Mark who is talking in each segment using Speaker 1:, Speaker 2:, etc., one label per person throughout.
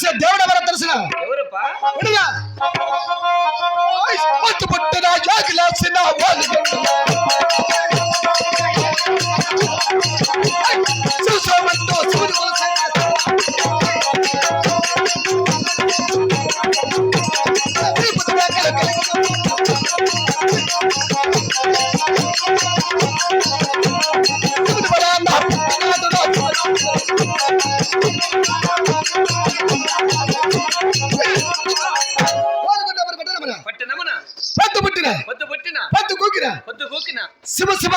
Speaker 1: చేసే దేవుడు ఎవరో తెలుసిన పట్టు పుట్టిన జాగిలాసిన వాళ్ళు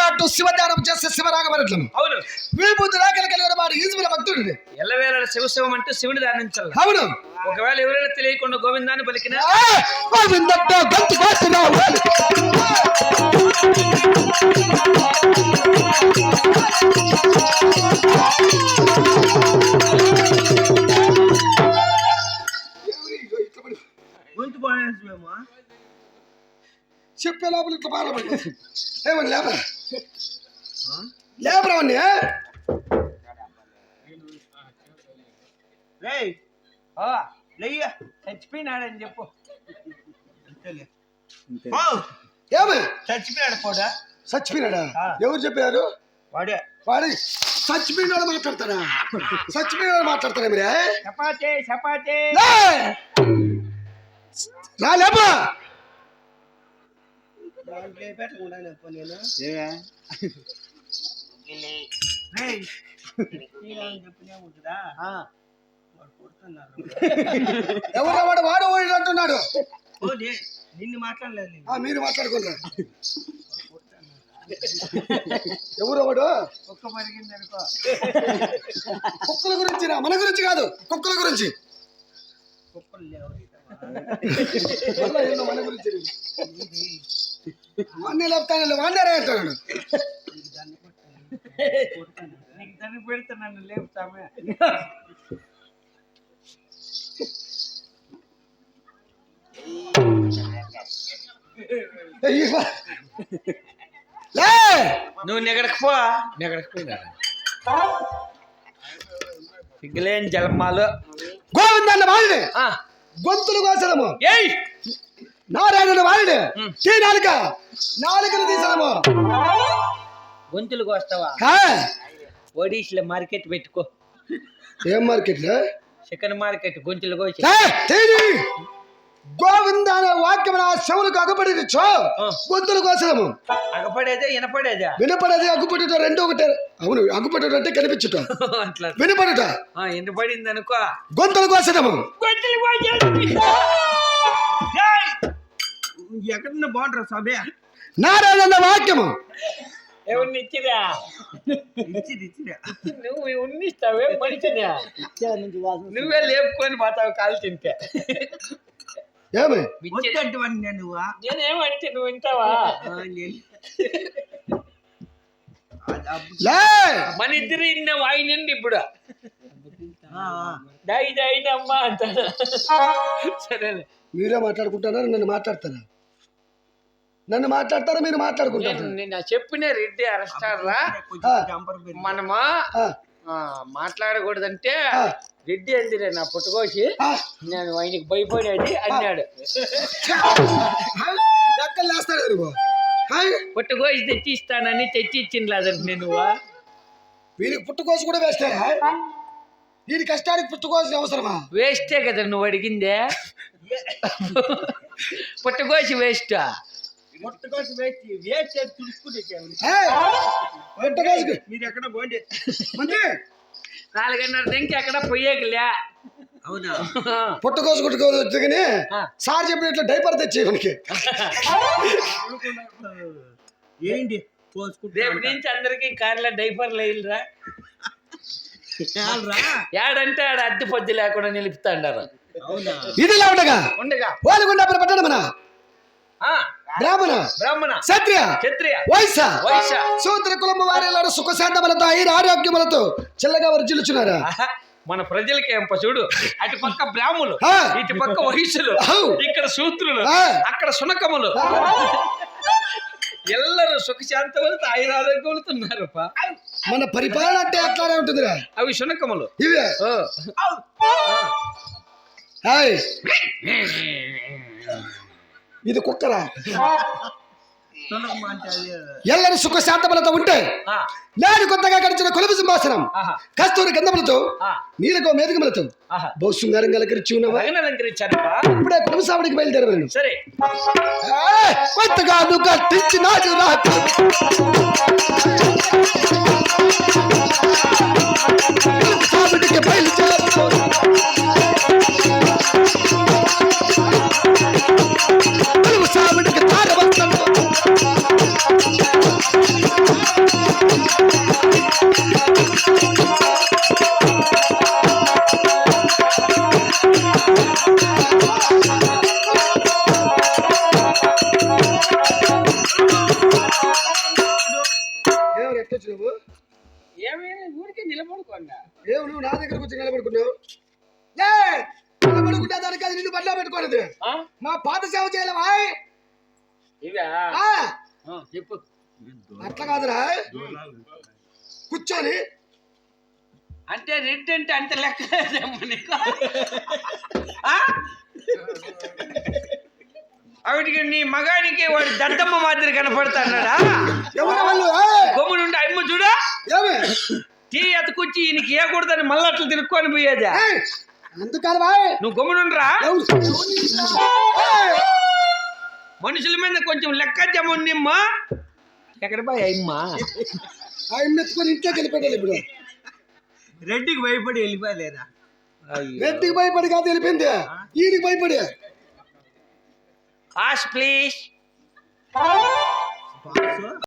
Speaker 1: శివ శివధ్యానం చేసే శివరాగమరట్లం
Speaker 2: అవును.
Speaker 1: విభూతి రాకలు కలిగిన వాడు ఈశ్వర భక్తుడు.
Speaker 2: ఎల్లవేళ శివశివం అంటూ శివుని దానించాల.
Speaker 1: అవును.
Speaker 2: ఒకవేళ ఎవరైనా తెలియకుండా గోవిందాన్ని పలికినా
Speaker 1: ఆ, గోవిందట్ట గొంతు కోస్తున్నావు. చెప్పే లోపల ఇట్లా బాధపడి ఏమని లేబరా లేబరా
Speaker 2: లెయ్య. చచ్చిపోయినాడని చెప్పు. ఓ,
Speaker 1: ఏమి?
Speaker 2: చచ్చిపోయాడు పోడా?
Speaker 1: చచ్చిపోయినాడా?
Speaker 2: ఆ.
Speaker 1: ఎవరు చెప్పారు?
Speaker 2: వాడే.
Speaker 1: వాడి. చచ్చిపోయినాడు మాట్లాడతాడా? చచ్చిపోయినాడు మాట్లాడతాడా మీరే?
Speaker 2: చపాతే చపాతే. రేయ్ చెప్పినా
Speaker 1: ఎవరు వాడు
Speaker 2: నిన్ను మాట్లాడలేదు
Speaker 1: మీరు మాట్లాడుకుంటారు ఎవరు వాడు?
Speaker 2: ఒక్క మరిగింది అనుకో.
Speaker 1: కుక్కల గురించి రా మన గురించి కాదు కుక్కల గురించి.
Speaker 2: కుక్కలు లేవు.
Speaker 1: మన గురించి? వాడిని లేపుతాను వాడినే. లే!
Speaker 2: నువ్వు నెగడకు పో. నెగడకు పోయినాడు సిగ్గులేని జలమాలు.
Speaker 1: గోవిందన్న వాడిని
Speaker 2: ఆ,
Speaker 1: గొంతులు కోసడము
Speaker 2: ఏయ్!
Speaker 1: నారాయణ వాడిని
Speaker 2: ఉం.
Speaker 1: తీ నాలుక. నాలుకలు తీసడము
Speaker 2: గొంతులు కోస్తావా? ఒడిషాలో మార్కెట్ పెట్టుకో.
Speaker 1: ఏం మార్కెట్
Speaker 2: చికెన్ మార్కెట్ గొంతులు కోసి.
Speaker 1: గోవింద అనే వాక్యం నా చెవులకు అగపడిచో
Speaker 2: ఆ.
Speaker 1: గొంతులు కోసడము
Speaker 2: అగపడేదే వినపడేదా?
Speaker 1: వినపడేది అగ్గుపట్టుట రెండు ఒకటే. అవును అగ్గుపట్టుట అంటే కనిపించుట.
Speaker 2: అట్లా.
Speaker 1: వినపడుట.
Speaker 2: ఆ, వినపడింది అనుకో
Speaker 1: గొంతులు కోసడము
Speaker 2: గొంతులు! ఎక్కడున్న బాగుంటారు సభే?
Speaker 1: నారాయణ వాక్యము.
Speaker 2: ఎవరిని ఇచ్చిరా? ఇచ్చిది ఇచ్చిరా నువ్వు ఉన్నిస్తావే మనిషిని. నువ్వే లేపుకొని పోతావు కాలు తింటే.
Speaker 1: ఏమి?
Speaker 2: వద్దంటువన్నీ నువ్వు. నేనేమంటే నువ్వు వింటావా?
Speaker 1: లే.
Speaker 2: మన ఇద్దరు ఇన్న వాయినండి ఇప్పుడు. దాయి దాయినమ్మా అంట సరేలే.
Speaker 1: మీరే మాట్లాడుకుంటారా? నన్ను మాట్లాడతారా నన్ను మాట్లాడతారా మీరు మాట్లాడుకుంటారా?
Speaker 2: నేను నిన్న చెప్పిన రెడ్డి అరెస్టారా మనమా మాట్లాడకూడదంటే. రెడ్డి అందిరే నా పుట్టుకోసి. నేను ఆయనకి భయపడేది అన్నాడు. పుట్టుకోసి తెచ్చి ఇస్తానని తెచ్చి ఇచ్చింది లేదంటే నేను
Speaker 1: వీడికి పుట్టుకోసి కూడా వేస్తే వీడి కష్టానికి పుట్టుకోవాల్సిన అవసరమా?
Speaker 2: వేస్టే కదా నువ్వు అడిగిందే. పుట్టుకోసి వేస్ట్? తుడుచుకుంటే మీరు ఎక్కడ పోండి. నాలుగున్నర దింకి ఎక్కడ పోయేకిలే. అవునా?
Speaker 1: పుట్టుకోసి వచ్చి. సార్ చెప్పినట్లు డైపర్ తెచ్చి మనకి.
Speaker 2: ఏంటి? రేపు నుంచి అందరికి కార్ల డైపర్లు వేయలరా? ఏడంటే ఆడ అద్దె పొద్దు లేకుండా నిలుపుతాండారు.
Speaker 1: ఇది ఉండగా.
Speaker 2: ఉండగా
Speaker 1: ఓలుగుండ పట్టణమన
Speaker 2: ఆ,
Speaker 1: బ్రాహ్మణ
Speaker 2: బ్రాహ్మణ.
Speaker 1: క్షత్రియ
Speaker 2: క్షత్రియ.
Speaker 1: వైశ్య.
Speaker 2: వైశ్య.
Speaker 1: సూత్ర కులము వారిలో సుఖశాంతములతో ఐదు ఆరోగ్యములతో చిల్లగా వర్జిల్లుచున్నారా?
Speaker 2: ఆహా, మన ప్రజలకి ఏం చూడు అటు పక్క బ్రాహ్మణులు
Speaker 1: ఆ.
Speaker 2: ఇటు పక్క వహిషులు
Speaker 1: అవు.
Speaker 2: ఇక్కడ సూత్రులు. అక్కడ సునకములు. ఎల్లరూ సుఖశాంతములతో ఆయన ఆరోగ్యములుతున్నారు
Speaker 1: మన పరిపాలన అంటే ఎట్లానే ఉంటుందిరా.
Speaker 2: అవి సునకములు.
Speaker 1: ఇవే.
Speaker 2: ఓ.
Speaker 1: ఏయ్, ఇది కుక్కరా? ఎల్లని సుఖ శాంతములతో ఉంటే నేను కొత్తగా గడిచిన కొలుపు సింహాసనం కస్తూరి గంధములతో నీలకో మేధకములతో. బహు శృంగారం కలకరించి ఉన్నవా?
Speaker 2: లగ్న అలంకరించారప్ప
Speaker 1: ఇప్పుడే కొలుపు సావడికి బయలుదేరవలను.
Speaker 2: సరే.
Speaker 1: కొత్తగా నువ్వు కట్టించినాడు నాకు దానికి అది నిన్ను? మా పాత సేవ ఆ,
Speaker 2: ఆ, చెప్పు.
Speaker 1: అట్లా కాదురా కూర్చొని.
Speaker 2: అంటే రెడ్ అంటే అంత లెక్క నీకు? ఆవిడికి నీ మగానికి వాడి దద్దమ్మ మాదిరి
Speaker 1: ఏయ్,
Speaker 2: గమ్మునుండి అమ్మ చూడ. టీ ఎతకొచ్చి ఈయనకి ఏకూడదని మళ్ళీ అట్లా తిరుక్కొని పోయేదా
Speaker 1: ఏయ్, అందుకు కాదువా
Speaker 2: నువ్వు గమ్మునుండ్రా? మనుషుల మీద కొంచెం లెక్క జమ్ముందిమ్మా ఎక్కడ పోయి అమ్మా
Speaker 1: ఆయన మెత్తుకొని ఇంట్లోకి వెళ్ళిపోయాడు ఇప్పుడు.
Speaker 2: రెడ్డికి భయపడి వెళ్ళిపోయలేదా?
Speaker 1: రెడ్డికి భయపడి కాదు వెళ్ళిపోయింది. ఈయనకి భయపడి.
Speaker 2: Pass please.